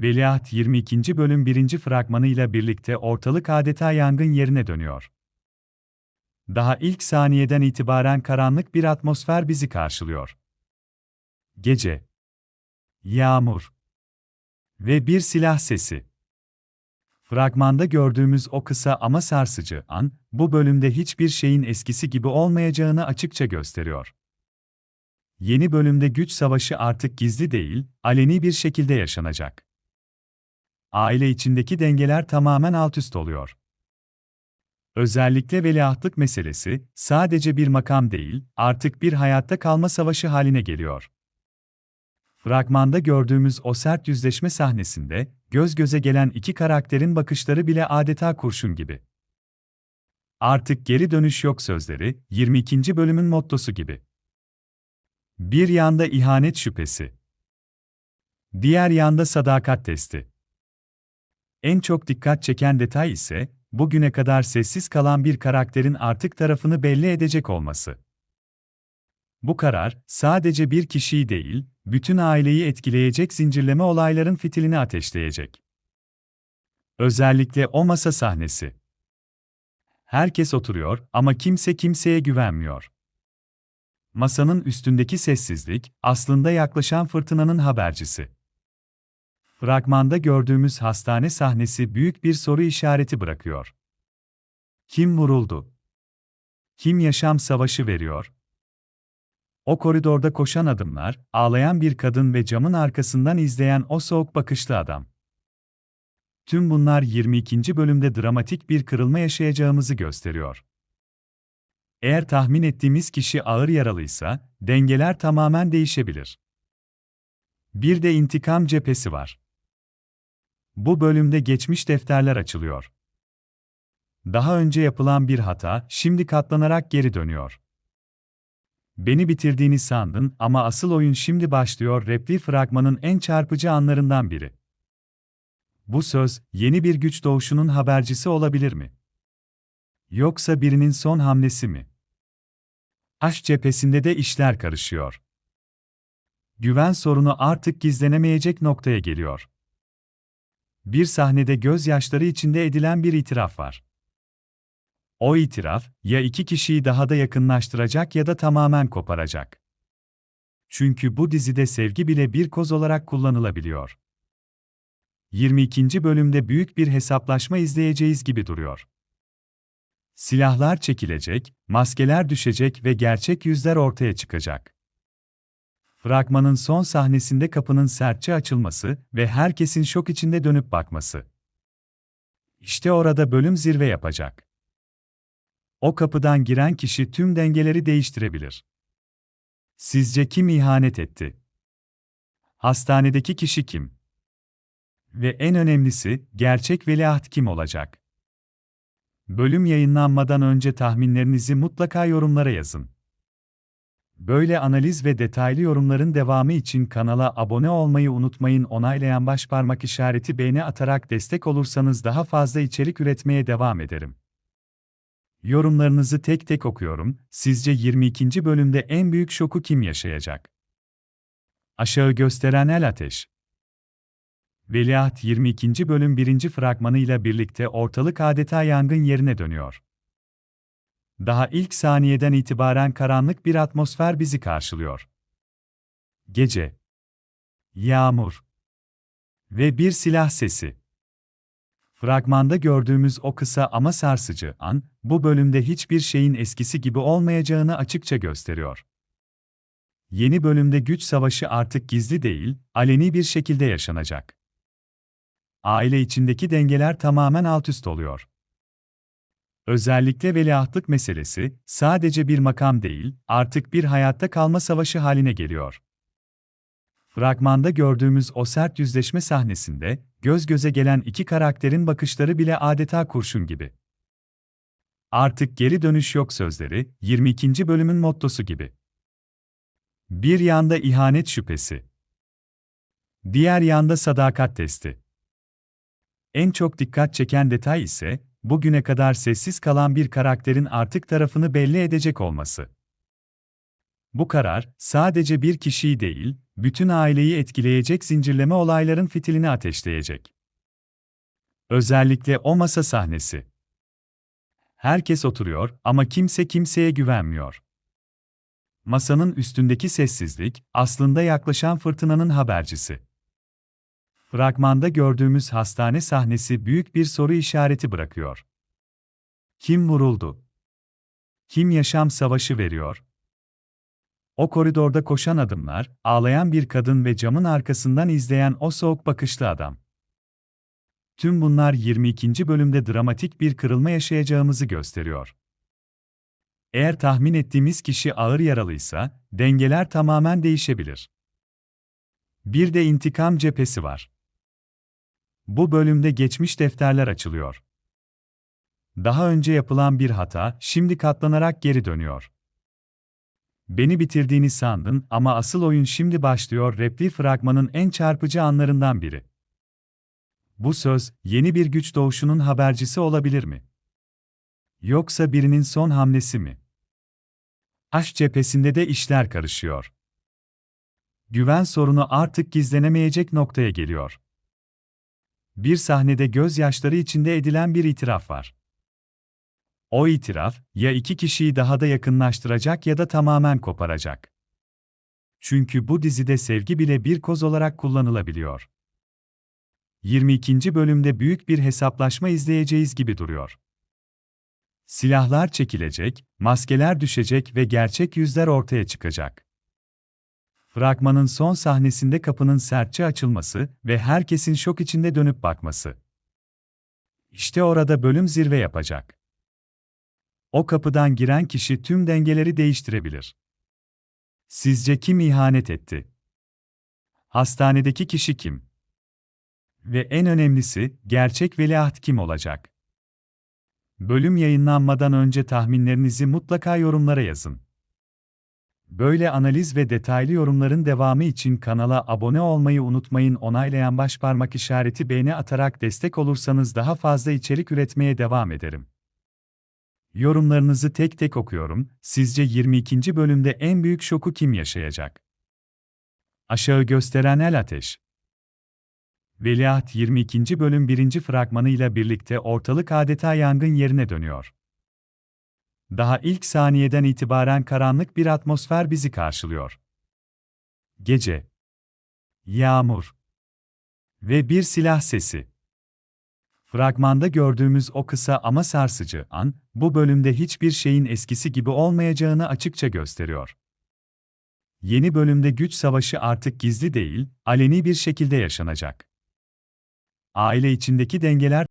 Veliaht 22. bölüm 1. fragmanıyla birlikte ortalık adeta yangın yerine dönüyor. Daha ilk saniyeden itibaren karanlık bir atmosfer bizi karşılıyor. Gece, yağmur ve bir silah sesi. Fragmanda gördüğümüz o kısa ama sarsıcı an, bu bölümde hiçbir şeyin eskisi gibi olmayacağını açıkça gösteriyor. Yeni bölümde güç savaşı artık gizli değil, aleni bir şekilde yaşanacak. Aile içindeki dengeler tamamen altüst oluyor. Özellikle veliahtlık meselesi sadece bir makam değil, artık bir hayatta kalma savaşı haline geliyor. Fragmanda gördüğümüz o sert yüzleşme sahnesinde göz göze gelen iki karakterin bakışları bile adeta kurşun gibi. Artık geri dönüş yok sözleri 22. bölümün mottosu gibi. Bir yanda ihanet şüphesi. Diğer yanda sadakat testi. En çok dikkat çeken detay ise bugüne kadar sessiz kalan bir karakterin artık tarafını belli edecek olması. Bu karar sadece bir kişiyi değil, bütün aileyi etkileyecek zincirleme olayların fitilini ateşleyecek. Özellikle o masa sahnesi. Herkes oturuyor ama kimse kimseye güvenmiyor. Masanın üstündeki sessizlik aslında yaklaşan fırtınanın habercisi. Fragmanda gördüğümüz hastane sahnesi büyük bir soru işareti bırakıyor. Kim vuruldu? Kim yaşam savaşı veriyor? O koridorda koşan adımlar, ağlayan bir kadın ve camın arkasından izleyen o soğuk bakışlı adam. Tüm bunlar 22. bölümde dramatik bir kırılma yaşayacağımızı gösteriyor. Eğer tahmin ettiğimiz kişi ağır yaralıysa, dengeler tamamen değişebilir. Bir de intikam cephesi var. Bu bölümde geçmiş defterler açılıyor. Daha önce yapılan bir hata, şimdi katlanarak geri dönüyor. Beni bitirdiğini sandın ama asıl oyun şimdi başlıyor repli fragmanın en çarpıcı anlarından biri. Bu söz, yeni bir güç doğuşunun habercisi olabilir mi? Yoksa birinin son hamlesi mi? Aşk cephesinde de işler karışıyor. Güven sorunu artık gizlenemeyecek noktaya geliyor. Bir sahnede gözyaşları içinde edilen bir itiraf var. O itiraf, ya iki kişiyi daha da yakınlaştıracak ya da tamamen koparacak. Çünkü bu dizide sevgi bile bir koz olarak kullanılabiliyor. 22. bölümde büyük bir hesaplaşma izleyeceğiz gibi duruyor. Silahlar çekilecek, maskeler düşecek ve gerçek yüzler ortaya çıkacak. Fragmanın son sahnesinde kapının sertçe açılması ve herkesin şok içinde dönüp bakması. İşte orada bölüm zirve yapacak. O kapıdan giren kişi tüm dengeleri değiştirebilir. Sizce kim ihanet etti? Hastanedeki kişi kim? Ve en önemlisi, gerçek veliaht kim olacak? Bölüm yayınlanmadan önce tahminlerinizi mutlaka yorumlara yazın. Böyle analiz ve detaylı yorumların devamı için kanala abone olmayı unutmayın. Onaylayan başparmak işareti beğeni atarak destek olursanız daha fazla içerik üretmeye devam ederim. Yorumlarınızı tek tek okuyorum. Sizce 22. bölümde en büyük şoku kim yaşayacak? Aşağı gösteren el ateş. Veliaht 22. bölüm 1. fragmanıyla birlikte ortalık adeta yangın yerine dönüyor. Daha ilk saniyeden itibaren karanlık bir atmosfer bizi karşılıyor. Gece, yağmur ve bir silah sesi. Fragmanda gördüğümüz o kısa ama sarsıcı an, bu bölümde hiçbir şeyin eskisi gibi olmayacağını açıkça gösteriyor. Yeni bölümde güç savaşı artık gizli değil, aleni bir şekilde yaşanacak. Aile içindeki dengeler tamamen altüst oluyor. Özellikle veliahtlık meselesi sadece bir makam değil, artık bir hayatta kalma savaşı haline geliyor. Fragmanda gördüğümüz o sert yüzleşme sahnesinde göz göze gelen iki karakterin bakışları bile adeta kurşun gibi. Artık geri dönüş yok sözleri 22. bölümün mottosu gibi. Bir yanda ihanet şüphesi. Diğer yanda sadakat testi. En çok dikkat çeken detay ise bugüne kadar sessiz kalan bir karakterin artık tarafını belli edecek olması. Bu karar sadece bir kişiyi değil, bütün aileyi etkileyecek zincirleme olayların fitilini ateşleyecek. Özellikle o masa sahnesi. Herkes oturuyor ama kimse kimseye güvenmiyor. Masanın üstündeki sessizlik aslında yaklaşan fırtınanın habercisi. Fragmanda gördüğümüz hastane sahnesi büyük bir soru işareti bırakıyor. Kim vuruldu? Kim yaşam savaşı veriyor? O koridorda koşan adımlar, ağlayan bir kadın ve camın arkasından izleyen o soğuk bakışlı adam. Tüm bunlar 22. bölümde dramatik bir kırılma yaşayacağımızı gösteriyor. Eğer tahmin ettiğimiz kişi ağır yaralıysa, dengeler tamamen değişebilir. Bir de intikam cephesi var. Bu bölümde geçmiş defterler açılıyor. Daha önce yapılan bir hata, şimdi katlanarak geri dönüyor. Beni bitirdiğini sandın ama asıl oyun şimdi başlıyor repliği fragmanın en çarpıcı anlarından biri. Bu söz, yeni bir güç doğuşunun habercisi olabilir mi? Yoksa birinin son hamlesi mi? Aşk cephesinde de işler karışıyor. Güven sorunu artık gizlenemeyecek noktaya geliyor. Bir sahnede gözyaşları içinde edilen bir itiraf var. O itiraf, ya iki kişiyi daha da yakınlaştıracak ya da tamamen koparacak. Çünkü bu dizide sevgi bile bir koz olarak kullanılabiliyor. 22. bölümde büyük bir hesaplaşma izleyeceğiz gibi duruyor. Silahlar çekilecek, maskeler düşecek ve gerçek yüzler ortaya çıkacak. Fragmanın son sahnesinde kapının sertçe açılması ve herkesin şok içinde dönüp bakması. İşte orada bölüm zirve yapacak. O kapıdan giren kişi tüm dengeleri değiştirebilir. Sizce kim ihanet etti? Hastanedeki kişi kim? Ve en önemlisi, gerçek veliaht kim olacak? Bölüm yayınlanmadan önce tahminlerinizi mutlaka yorumlara yazın. Böyle analiz ve detaylı yorumların devamı için kanala abone olmayı unutmayın. Onaylayan başparmak işareti beğeni atarak destek olursanız daha fazla içerik üretmeye devam ederim. Yorumlarınızı tek tek okuyorum. Sizce 22. bölümde en büyük şoku kim yaşayacak? Aşağı gösteren el ateş. Veliaht 22. bölüm 1. fragmanıyla birlikte ortalık adeta yangın yerine dönüyor. Daha ilk saniyeden itibaren karanlık bir atmosfer bizi karşılıyor. Gece, yağmur ve bir silah sesi. Fragmanda gördüğümüz o kısa ama sarsıcı an, bu bölümde hiçbir şeyin eskisi gibi olmayacağını açıkça gösteriyor. Yeni bölümde güç savaşı artık gizli değil, aleni bir şekilde yaşanacak. Aile içindeki dengeler